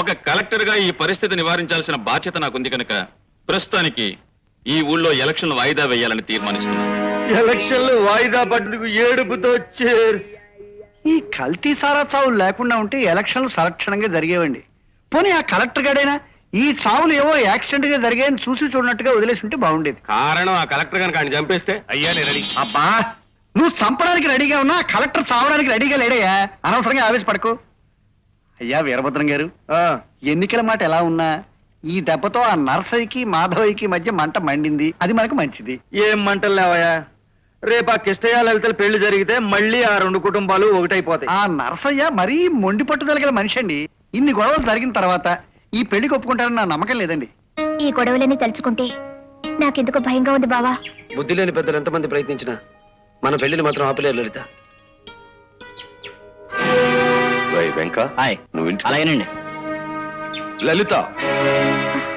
ఒక కలెక్టర్గా ఈ పరిస్థితి నివారించాల్సిన బాధ్యత నాకుంది కనుక ప్రస్తుతానికి ఈ ఊళ్ళో ఎలక్షన్లు వాయిదా వేయాలని తీర్మానిస్తున్నాను. ఎలక్షన్లు వాయిదా పడ్డకు ఏడుపుతో ఈ కల్తీ సారా చావులు లేకుండా ఉంటే ఎలక్షన్లు సంరక్షణంగా జరిగేవండి. పోనీ ఆ కలెక్టర్ గడైనా ఈ చావులు ఏవో యాక్సిడెంట్గా జరిగాయని చూసి చూడనట్టుగా వదిలేసి ఉంటే బాగుండేది. కారణం ఆ కలెక్టర్ కనుక ఆయన చంపేస్తే? అయ్యా నేను రెడీ అబ్బా నువ్వు చంపడానికి రెడీగా ఉన్నా కలెక్టర్ చావడానికి రెడీగా లేడయ్యా. అనవసరంగా ఆవేశపడకు. అయ్యా వీరభద్రం గారు ఆ, ఎన్నికల మాట ఎలా ఉన్నా ఈ దెబ్బతో ఆ నర్సయ్యకి మాధవయ్యకి మధ్య మంట మండింది. అది మనకు మంచిది. ఏం మంటలు లేవయ్యా? రేపు ఆ కిష్టయ్య లలితల పెళ్ళి జరిగితే మళ్ళీ ఆ రెండు కుటుంబాలు ఒకటైపోతాయి. ఆ నరసయ్య మరీ మొండి పట్టుదల గల మనిషి అండి ఇన్ని గొడవలు జరిగిన తర్వాత ఈ పెళ్ళికి ఒప్పుకుంటారని నా నమ్మకం లేదండి. ఈ గొడవలన్నీ తలుచుకుంటే నాకెందుకో భయంగా ఉంది బావా. బుద్ధి లేని పెద్దలు ఎంతమంది ప్రయత్నించినా మన పెళ్ళిని మాత్రం ఆపలేరు లలిత. వెంక హాయ్. నువ్వు ఇంటి అలాగేనండి. లలిత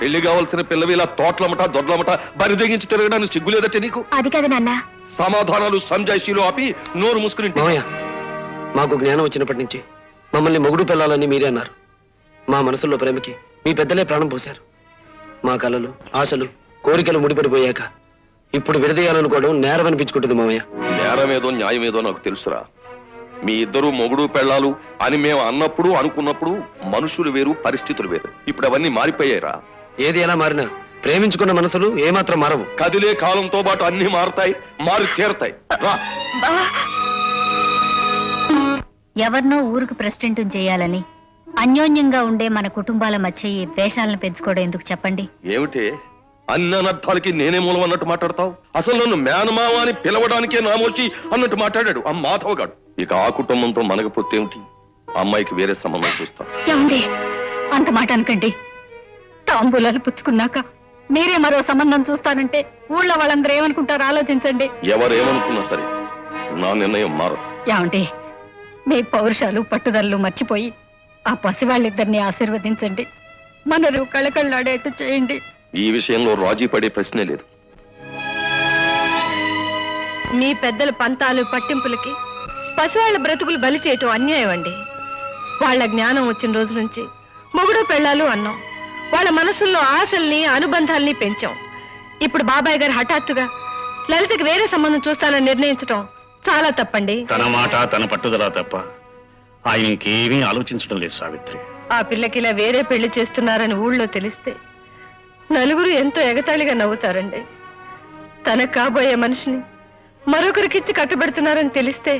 పెళ్ళి కావాల్సిన పిల్లవి ఇలా తోటలమట దొడ్లమట బరి తెగించి తిరగడానికి సిగ్గులేదటే నీకు? అది కాదు నాన్న. సమాధానాలు సంజాయిషీలు ఆపి నోరు మూసుకుని ఇంటికి మామయ్య మాకు జ్ఞానం వచ్చినప్పటి నుంచి మమ్మల్ని మొగుడు పెళ్ళాలని మీరే అన్నారు. మా మనసులో ప్రేమకి మీ పెద్దలే ప్రాణం పోశారు. మా కలలు ఆశలు కోరికలు ముడిపడిపోయాక ఇప్పుడు విడదీయాలనుకోవడం నేరం అనిపించుకుంటుంది మామయ్య. నేరమేదో న్యాయమేదో నాకు తెలుసురా. మీ ఇద్దరు మొగుడు పెళ్ళాలు అని మేము అన్నప్పుడు అనుకున్నప్పుడు మనుషులు వేరు పరిస్థితులు వేరు. ఇప్పుడు అవన్నీ మారిపోయాయిరా. ఏది ఎలా మారినా ప్రేమించుకున్న మనసులు ఏమాత్రం మారవు. కదిలే కాలంతో పాటు అన్ని మారుతాయి మారి తీరతాయి. రా. ఎవరినో ఊరికి ప్రెసిడెంట్ చేయాలని అన్యోన్యంగా ఉండే మన కుటుంబాల మధ్య ఈ ద్వేషాలను పెంచుకోవడం ఎందుకు చెప్పండి? ఏమిటి? అన్ని అనర్థాలకి నేనే మూలం అన్నట్టు మాట్లాడతావు? అసలు నన్ను మేనమావ అని పిలవడానికే నామోచి అన్నట్టు మాట్లాడాడు ఆ మాధవ్ గాడు ఇక ఆ కుటుంబంతో మనకు పొత్తేమిటి అమ్మాయికి వేరే సంబంధం చూస్తాం ఏమండి? అంత మాట అనకండి. తాంబూలాలు పుచ్చుకున్నాక మీరే మరో సంబంధం చూస్తానంటే ఊళ్ళో వాళ్ళందరూ ఏమనుకుంటారో ఆలోచించండి. ఎవరేమనుకున్నా సరే నా నిర్ణయం మారదు. ఏమండి? మీ పౌరుషాలు పట్టుదలలు మర్చిపోయి ఆ పసివాళ్ళిద్దరిని ఆశీర్వదించండి. మనరు కళకళ్ళాడేట్టు చేయండి. ఈ విషయంలో రాజీ పడే ప్రశ్నే లేదు. మీ పెద్దల పంతాలు పట్టింపులకి పసివాళ్ళ బ్రతుకులు బలి చేయటం అన్యాయం అండి. వాళ్ళ జ్ఞానం వచ్చిన రోజు నుంచి మొగుడు పెళ్ళాలు అన్నాం. వాళ్ళ మనసుల్లో ఆశల్ని అనుబంధాల్ని పెంచాం. ఇప్పుడు బాబాయ్ గారు హఠాత్తుగా లలితకి వేరే సంబంధం చూస్తానని నిర్ణయించటం చాలా తప్పండి. తన మాట తన పట్టుదల తప్ప ఆయన ఇంకేమీ ఆలోచించడం లేదు సావిత్రి. ఆ పిల్లకి ఇలా వేరే పెళ్ళి చేస్తున్నారని ఊళ్ళో తెలిస్తే నలుగురు ఎంతో ఎగతాళిగా నవ్వుతారండి. తనకు కాబోయే మనిషిని మరొకరికిచ్చి కట్టబెడుతున్నారని తెలిస్తే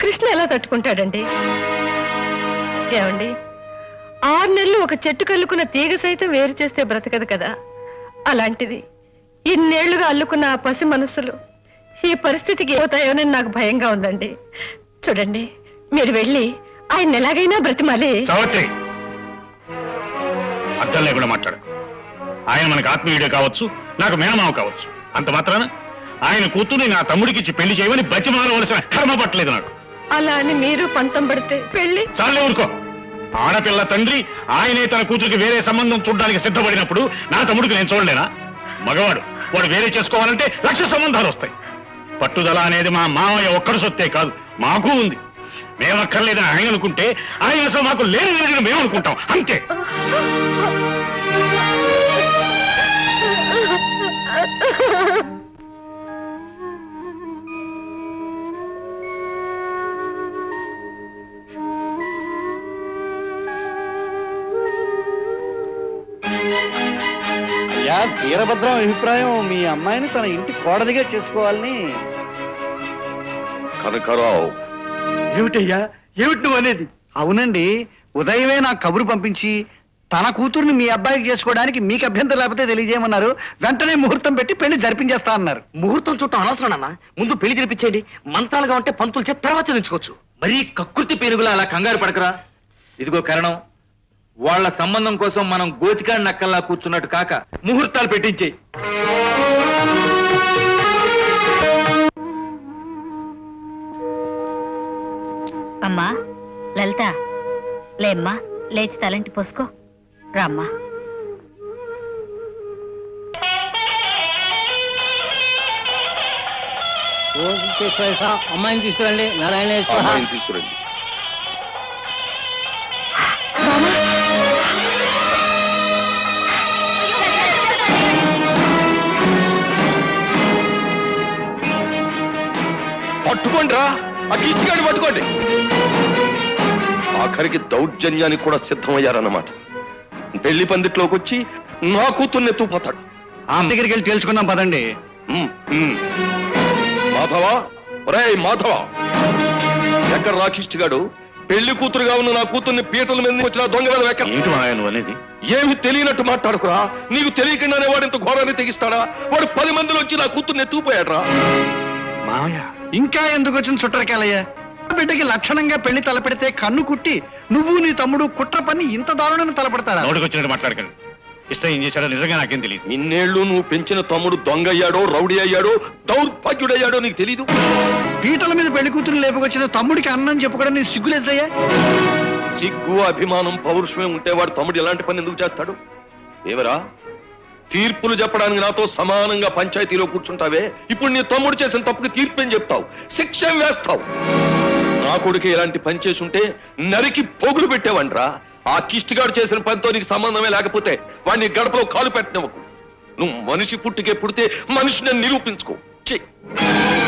కృష్ణ ఎలా తట్టుకుంటాడండి? ఏమండి ఆరు నెలలు ఒక చెట్టు కల్లుకున్న తీగ సైతం వేరు చేస్తే బ్రతకదు కదా. అలాంటిది ఇన్నేళ్ళుగా అల్లుకున్న ఆ పసి మనస్సులు ఈ పరిస్థితికి పోతాయోనని నాకు భయంగా ఉందండి. చూడండి మీరు వెళ్ళి ఆయన ఎలాగైనా బ్రతిమాలి. అర్థం లేకుండా మాట్లాడు. ఆయన మనకు ఆత్మీయుడే కావచ్చు నాకు మేనమావ కావచ్చు. అంత మాత్రాన? ఆయన కూతుర్ని నా తమ్ముడికిచ్చి పెళ్ళి చేయమని బతిమాలవలసిన కర్మ పట్టలేదు నాకు. అలా అని మీరు పంతం పడితే పెళ్ళి చాలే ఊరుకో. ఆడపిల్ల తండ్రి ఆయనే తన కూతురికి వేరే సంబంధం చూడడానికి సిద్ధపడినప్పుడు నా తమ్ముడికి నేను చూడలేనా? మగవాడు వాడు వేరే చేసుకోవాలంటే లక్ష సంబంధాలు వస్తాయి. పట్టుదల అనేది మా మామయ్య ఒక్కడి సొత్తే కాదు మాకు ఉంది. మేమక్కర్లేదని ఆయన అనుకుంటే ఆయన అసలు మాకు లేని లేదని మేము అనుకుంటాం అంతే. వీరభద్రం అభిప్రాయం మీ అమ్మాయిని తన ఇంటి కోడలిగా చేసుకోవాలని. కనకరావు. ఏమిటయ్యా? ఏమిటి నువ్వు అనేది? అవునండి. ఉదయమే నాకు కబురు పంపించి తన కూతుర్ని మీ అబ్బాయికి చేసుకోవడానికి మీకు అభ్యంతరం లేకపోతే తెలియజేయమన్నారు. వెంటనే ముహూర్తం పెట్టి పెళ్ళి జరిపించేస్తా అన్నారు. ముహూర్తం చుట్టం అనవసరం అన్న ముందు పెళ్ళి జరిపించేయండి. మంత్రాలుగా ఉంటే పంతులు చేత తర్వాత చదివించుకోవచ్చు మరీ కక్కుర్తి పేనుగులా అలా కంగారు పడకరా. ఇదిగో కరణం. వాళ్ళ సంబంధం కోసం మనం గోతికాడి నక్కల్లా కూర్చున్నట్టు కాక ముహూర్తాలు పెట్టించేయి అమ్మా లలిత లేమ్మా లేచి తలంటి పోసుకో. రామ్మా. అమ్మాయిని తీసుకురండి. నారాయణ తీసుకురండి. పట్టుకోండి రా ఆ కిష్టిగాడి పట్టుకోండి. ఆఖరికి దౌర్జన్యానికి కూడా సిద్ధమయ్యారన్నమాట. పెళ్ళి పందిట్లోకి వచ్చి నా కూతుర్ని ఎత్తుకుపోతాడు. ఆ దగ్గరికి వెళ్ళి తెలుసుకుందాం పదండి. మాధవా? ఒరే మాధవ. ఎక్కడ రా కిష్టిగాడు పెళ్ళి కూతురుగా ఉన్న నా కూతుర్ని పీటల మీద వచ్చిన దొంగ మీద అనేది? ఏమి తెలియనట్టు మాట్లాడుకురా? నీకు తెలియకుండానే వాడు ఇంత ఘోరాన్ని తెగిస్తాడా? వాడు పది మందిలో వచ్చి నా కూతుర్ని ఎత్తుకుపోయాడ్రా. మావయ్య ఇంకా ఎందుకు వచ్చిన చుట్టరికాలయ్యా? బిడ్డకి లక్షణంగా పెళ్ళి తలపెడితే కన్ను కుట్టి నువ్వు నీ తమ్ముడు కుట్ర పని ఇంత దారుణాన్ని తలపెడతారా నోటికి వచ్చినట్టు మాట్లాడకండి. ఇష్టం ఏం చేశాడో నిజంగా నాకేం తెలియదు ఇన్నేళ్ళు నువ్వు పెంచిన తమ్ముడు దొంగ అయ్యాడో రౌడీ అయ్యాడో దౌర్భాగ్యుడయ్యాడో నీకు తెలీదు? పీటల మీద పెళ్ళి కూతురు లేపుకొచ్చిన తమ్ముడికి అన్నం చెప్పుకోవడం నీ సిగ్గులేదయ్యా సిగ్గు అభిమానం పౌరుషమే ఉంటే వాడు తమ్ముడు ఎలాంటి పని ఎందుకు చేస్తాడు? ఏవరా తీర్పులు చెప్పడానికి నాతో సమానంగా పంచాయతీలో కూర్చుంటావే? ఇప్పుడు నీ తమ్ముడు చేసిన తప్పుకి తీర్పు ఏం చెప్తావు? శిక్ష వేస్తావు? నా కొడుకు ఇలాంటి పని చేసి ఉంటే నరికి పోగులు పెట్టేవంట్రా ఆ కిష్టిగాడు చేసిన పనితో నీకు సంబంధమే లేకపోతే వాడిని గడపలో కాలు పెట్టినవకు నువ్వు మనిషి పుట్టుకే పుడితే మనిషిని నిరూపించుకో. చెయ్యి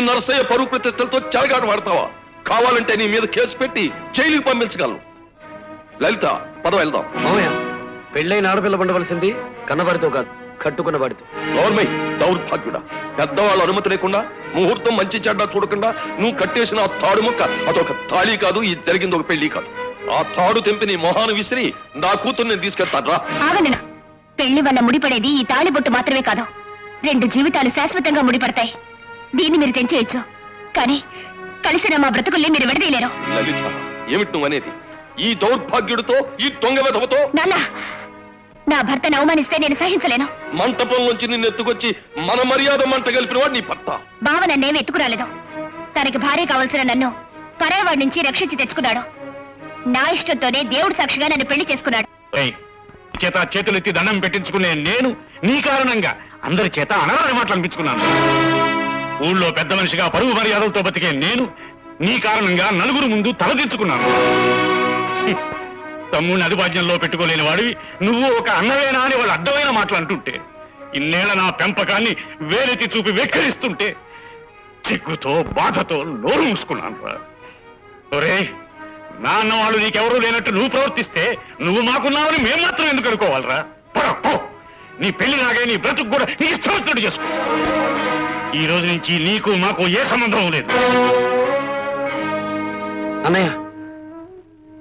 నరసయ్య పరువు ప్రతిష్టలతో చెలగాట వాడతావా? కావాలంటే నీ మీద కేసు పెట్టి జైలుకి పంపించగలను. లలిత పద వెళ్దాం. మామయ్య పెళ్ళైన ఆడపిల్ల పండవలసింది కన్నవాడితో కాదు కట్టుకున్న వాడితో గవర్నమెంట్ దౌర్భాగ్యుడా. పెద్దవాళ్ళ అనుమతి లేకుండా ముహూర్తం మంచి చెడ్డ చూడకుండా నువ్వు కట్టేసిన ఆ తాడు మొక్క అదొక తాళి కాదు ఇది జరిగింది ఒక పెళ్ళి కాదు. ఆ తాడు తెంపి నీ మొహాన్ని విసిరి నా కూతురు నేను తీసుకెళ్తాను రా ఆగండినా పెళ్ళి వల్ల ముడిపడేది ఈ తాళిబొట్టు మాత్రమే కాదు. రెండు జీవితాలు శాశ్వతంగా ముడిపడతాయి. దీన్ని మీరు తెంచేయచ్చు. కానీ కలిసిన మా బ్రతుకుల్ని మీరు విడదీయలేరు. లలిత ఏమిటి నువ్వు అనేది? ఈ దౌర్భాగ్యుడితో ఈ దొంగ వెధవతో? నాన్న నా భర్తను అవమానిస్తే నేను సహించలేను. మంటపం నుంచి నిన్ను ఎత్తుకొచ్చి మన మర్యాద మంట కలిపిన వాడు నీ భర్త. బావ నన్నేం ఎత్తుకురాలేదు. తనకి భార్య కావాల్సిన నన్ను పరాయవాడి నుంచి రక్షించి తెచ్చుకున్నాడు. నా ఇష్టంతోనే దేవుడు సాక్షిగా నన్ను పెళ్ళి చేసుకున్నాడు. ఏయ్, చేత చేతులెత్తి దండం పెట్టించుకునే నేను నీ కారణంగా అందరి చేత అనరాని మాటలు అనిపించుకున్నాను. ఊళ్ళో పెద్ద మనిషిగా పరువు మర్యాదలతో బతికే నేను నీ కారణంగా నలుగురు ముందు తలదించుకున్నాను తమ్ముడిని అధిపాజ్యంలో పెట్టుకోలేని వాడివి. నువ్వు ఒక అన్నవేనా అని వాళ్ళు అడ్డమైన మాటలు అంటుంటే ఇన్నేళ్ళ నా పెంపకాన్ని వేలెత్తి చూపి వెక్కిరిస్తుంటే చిక్కుతో బాధతో నోరు మూసుకున్నాను రా. ఒరేయ్ నాన్న వాళ్ళు నీకెవరూ లేనట్టు నువ్వు ప్రవర్తిస్తే నువ్వు మాకున్నావని మేము మాత్రం ఎందుకు అనుకోవాలరా? పో, పో. నీ పెళ్ళి నాగే నీ బ్రతుకు కూడా నీ ఇష్టం వచ్చినట్టు చేసుకో. ఈ రోజు నుంచి నీకు మాకు ఏ సంబంధం లేదు. అన్నయ్య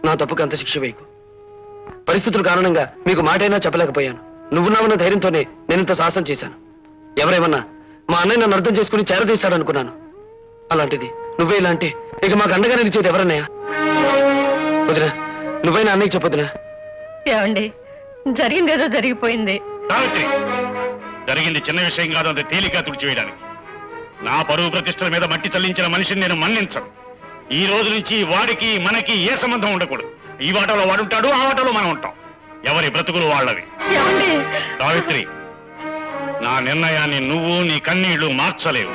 నా తప్పుకు అంత శిక్ష వేయకు. పరిస్థితుల కారణంగా మీకు మాటైనా చెప్పలేకపోయాను. నువ్వున్నావన్న ధైర్యంతోనే నేను ఇంత సాహసం చేశాను. ఎవరేమన్నా మా అన్నయ్య నన్ను అర్థం చేసుకుని చేరదీస్తాడనుకున్నాను. అలాంటిది నువ్వే ఇలా అంటే ఇక మాకు అండగా నిలిచేది ఎవరన్నయ్య? వదినా నువ్వైనా అన్నయ్య చెప్పొదినా ఏమండి జరిగిందేదో జరిగిపోయింది. సావిత్రి జరిగింది చిన్న విషయం కాదు అంత తేలిక తుడిచివేయడానికి. నా పరువు ప్రతిష్టల మీద మట్టి చల్లించిన మనిషిని నేను మన్నించను. ఈ రోజు నుంచి వాడికి మనకి ఏ సంబంధం ఉండకూడదు. ఈ వాటలో వాడుంటాడు ఆ వాటలో మనం ఉంటాం. ఎవరి బ్రతుకులు వాళ్ళవి. సావిత్రి నా నిర్ణయాన్ని నువ్వు నీ కన్నీళ్ళు మార్చలేవు.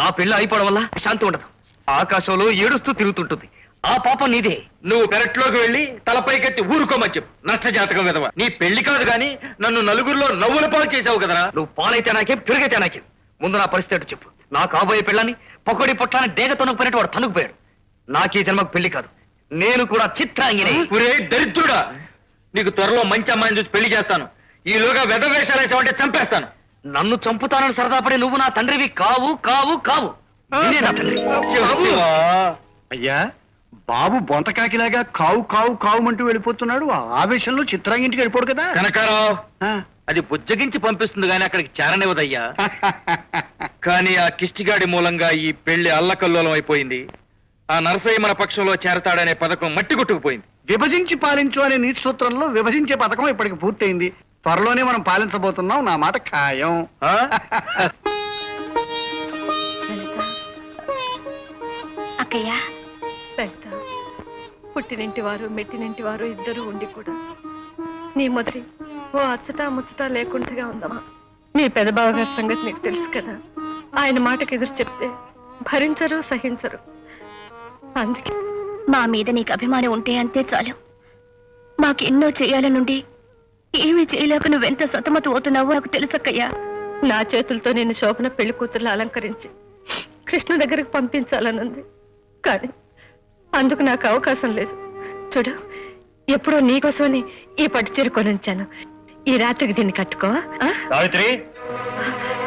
నా పెళ్ళి అయిపోవడం వల్ల శాంతి ఉండదు. ఆకాశంలో ఏడుస్తూ తిరుగుతుంటుంది. ఆ పాపం నీదే. నువ్వు పెరట్లోకి వెళ్ళి తలపై కట్టి ఊరుకోమని చెప్పు. నష్ట జాతకం విధవ. నీ పెళ్ళి కాదు గాని నన్ను నలుగురిలో నవ్వుల పాలు చేసావు కదరా. నువ్వు పాలైతే నాకేం పెరుగైతే నాకేం? ముందు నా పరిస్థితి ఏంటో చెప్పు. నా కాబోయే పెళ్ళని పకోడి పొట్లాన్ని డేగ తొనకపోయినట్టు వాడు తనుకుపోయాడు నాకే జన్మకు పెళ్ళి కాదు. నేను కూడా చిత్రాంగినే. ఒరే దరిద్రుడా! నీకు త్వరలో మంచి అమ్మాయిని చూసి పెళ్ళి చేస్తాను. ఈలోగా వెధ వేషాలు వేసావంటే చంపేస్తాను. నన్ను చంపుతానని సరదాపడి నువ్వు నా తండ్రివి కావు కావు కావు. నేనే నా తండ్రి. శివ, శివ. అయ్యా బాబు బొంతకాకిలాగా కావు కావు కావుమంటూ వెళ్ళిపోతున్నాడు. ఆ ఆవేశంలో చిత్రాంగింటికి వెళ్ళిపోడు కదా. కనకారావు అది బుజ్జగించి పంపిస్తుంది గాని అక్కడికి చేరనివ్వదయ్యా. కానీ ఆ కిష్టిగాడి మూలంగా ఈ పెళ్ళి అల్లకల్లోలం అయిపోయింది. ఆ నరసయ్య మన పక్షంలో చేరతాడనే పథకం మట్టి కొట్టుకుపోయింది. విభజించి పాలించు అనే నీతి సూత్రంలో విభజించే పథకం ఇప్పటికి పూర్తయింది. త్వరలోనే మనం పాలించబోతున్నాం. నా మాట ఖాయం. అక్కయ్య. పుట్టినింటి వారు మెట్టినింటి వారు ఇద్దరు ఉండి కూడా నీ మొదటి ఓ అచ్చటా ముచ్చటా లేకుండా ఉందమ్మా. నీ పెదబావగారి సంగతి నీకు తెలుసు కదా. ఆయన మాటకు ఎదురు చెప్తే భరించరు సహించరు. అందుకే మా మీద నీకు అభిమానం ఉంటే అంతే చాలు. చేయాల చేయాలనుండి ఏమీ చేయలేక నువ్వెంత సతమతం అవుతున్నావో నాకు తెలుసక్కయ్యా. నా చేతులతో నేను శోభన పెళ్ళి కూతుర్లు అలంకరించి కృష్ణ దగ్గరకు పంపించాలనుంది. కానీ అందుకు నాకు అవకాశం లేదు. చూడు ఎప్పుడో నీకోసమని ఈ పట్టు చీర కొనుంచాను. ఈ రాత్రికి దీన్ని కట్టుకో. ఆ? సావిత్రి!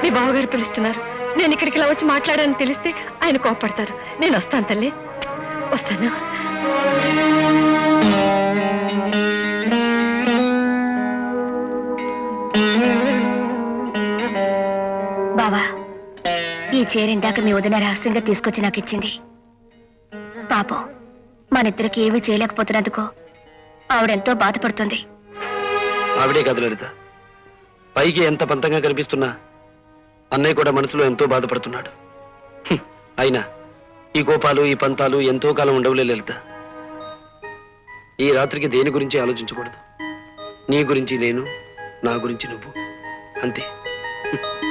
మీ బావగారు పిలుస్తున్నారు. నేను ఇక్కడికి ఇలా వచ్చి మాట్లాడాలని తెలిస్తే ఆయన కోపడతారు. నేను వస్తాను తల్లి. వస్తాను. ఈ చీర ఇందాక మీ వదిన రహస్యంగా తీసుకొచ్చి నాకు ఇచ్చింది. పాపం మనిద్దరికి ఏమీ చేయలేకపోతున్నందుకు ఆవిడెంతో బాధపడుతుంది. ఆవిడే కాదు లలిత. పైకి ఎంత పంతంగా కనిపిస్తున్నా అన్నయ్య కూడా మనసులో ఎంతో బాధపడుతున్నాడు. హ్మ్. అయినా ఈ కోపాలు ఈ పంతాలు ఎంతో కాలం ఉండవులే లలిత. ఈ రాత్రికి దేని గురించి ఆలోచించకూడదు. నీ గురించి నేను నా గురించి నువ్వు. అంతే. హ్మ్.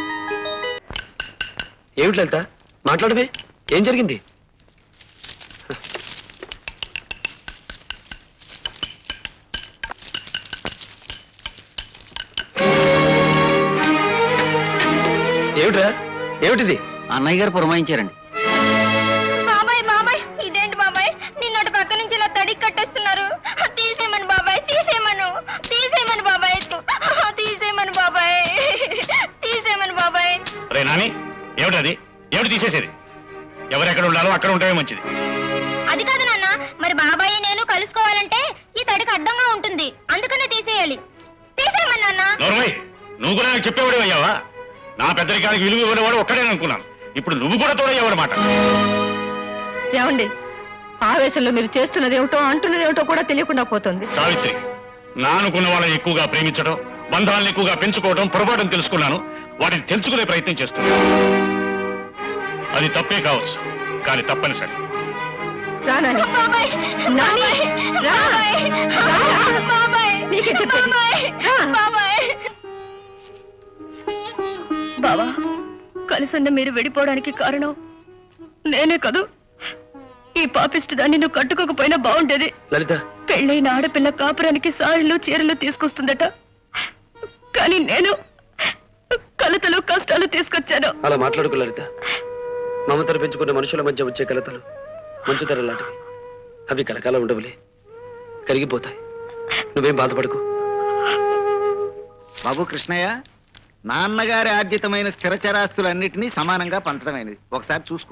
ఏమిటి లలిత? మాట్లాడవే. ఏం జరిగింది? ఏమిట్రా? ఏమిటిది? అన్నయ్య గారు పురమాయించారండి. ఏమిటది ఏమిటి తీసేసేది? ఎవరెక్కడ ఉండాలో అక్కడ ఉండటమే మంచిది. అది కాదు నాన్న మరి బాబాయ్ నేను కలుసుకోవాలంటే ఈ తడికి అడ్డంగా ఉంటుంది. అందుకనే తీసేయాలి. తీసేయమని నాన్న. నోర్మై నువ్వు కూడా నాకు చెప్పేవాడు అయ్యావా? నా పెద్దరికానికి విలువ ఇవ్వడవాడు ఒక్కడే అనుకున్నాను. ఇప్పుడు నువ్వు కూడా తోడయ్యావాడు మాట. ఏమండి ఆవేశంలో మీరు చేస్తున్నది ఏమిటో అంటున్నది ఏమిటో కూడా తెలియకుండా పోతుంది. సావిత్రి నా అనుకున్న వాళ్ళని ఎక్కువగా ప్రేమించడం బంధాలను ఎక్కువగా పెంచుకోవడం పొరపాటును తెలుసుకున్నాను. వాటిని తెలుసుకునే ప్రయత్నం చేస్తున్నాను. అది తప్పే కావచ్చు కానీ తప్పనిసరి. రా నాని. బాబాయ్. నాని, రా. రా. బాబాయ్. నీకే చెప్పేది. రా. బాబాయ్. బావా కలిసున్న మీరు విడిపోవడానికి కారణం నేనే కదూ. ఈ పాపిస్ట్ దాన్ని నువ్వు కట్టుకోకపోయినా బాగుండేది లలిత. పెళ్ళైన ఆడపిల్ల కాపురానికి సారీలు చీరలు తీసుకొస్తుందట. కానీ నేను కలతలు కష్టాలు తీసుకొచ్చాను. అలా మాట్లాడుకో లలిత. మమతలు పెంచుకున్న మనుషుల మధ్య వచ్చే కలతలు మంచుతెర లాంటివి. అవి కలకాలం ఉండవులే. కరిగిపోతాయి. నువ్వేం బాధపడకు. బాబు కృష్ణయ్య నాన్నగారి ఆర్జితమైన స్థిరచరాస్తులన్నిటినీ సమానంగా పంచడమైనది. ఒకసారి చూసుకో.